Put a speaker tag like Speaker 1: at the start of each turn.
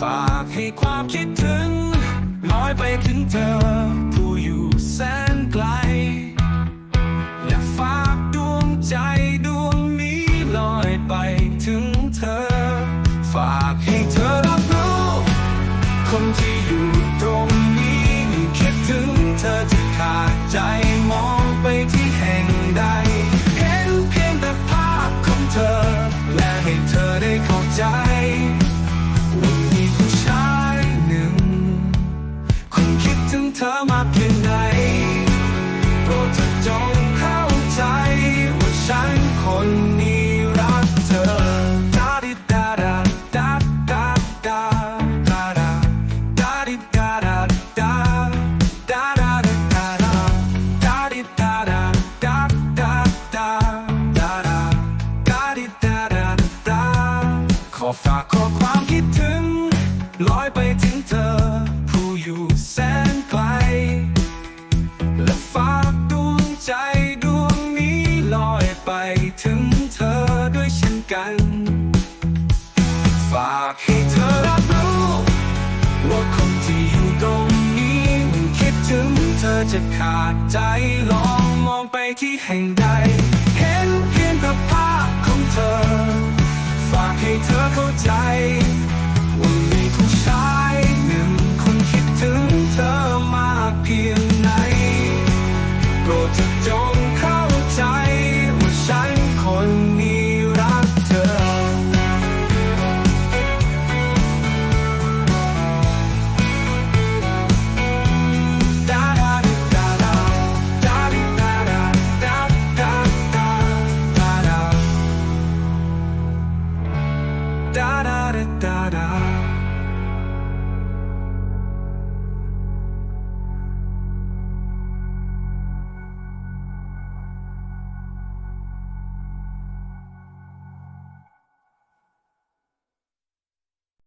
Speaker 1: ฝากให้ความคิดถึงลอยไปถึงเธอ ผู้อยู่แสนไกล อยากฝากดวงใจดวงนี้ลอยไปถึงเธอ ฝากให้เธอรับรู้คนที่อยู่ตรงนี้คิดถึงเธอจะขาดใจมองไปที่แห่งใด เห็นเพียงแต่ภาพของเธอ และให้เธอได้เข้าใจ เธอมากเพียงใดโปรดเธอจงเข้าใจ ว่าฉันคนนี้รักเธอดาดิดาดาดาดาดาดาดาดาดิดาดาดาดาดาดาดาดาดิดาดาดาดาดาดาดาดาดิดาดาดาขอฝากขอความคิดถึงลอยไปถึงเธอผู้อยู่ากให้เธอรับรู้ว่าคนที่อยู่ตรงนี้มันคิดถึงเธอจะขาดใจลองมองไปที่แห่งใด เห็นเพียงแต่ภาพของเธอ ฝากให้เธอเข้าใจ da da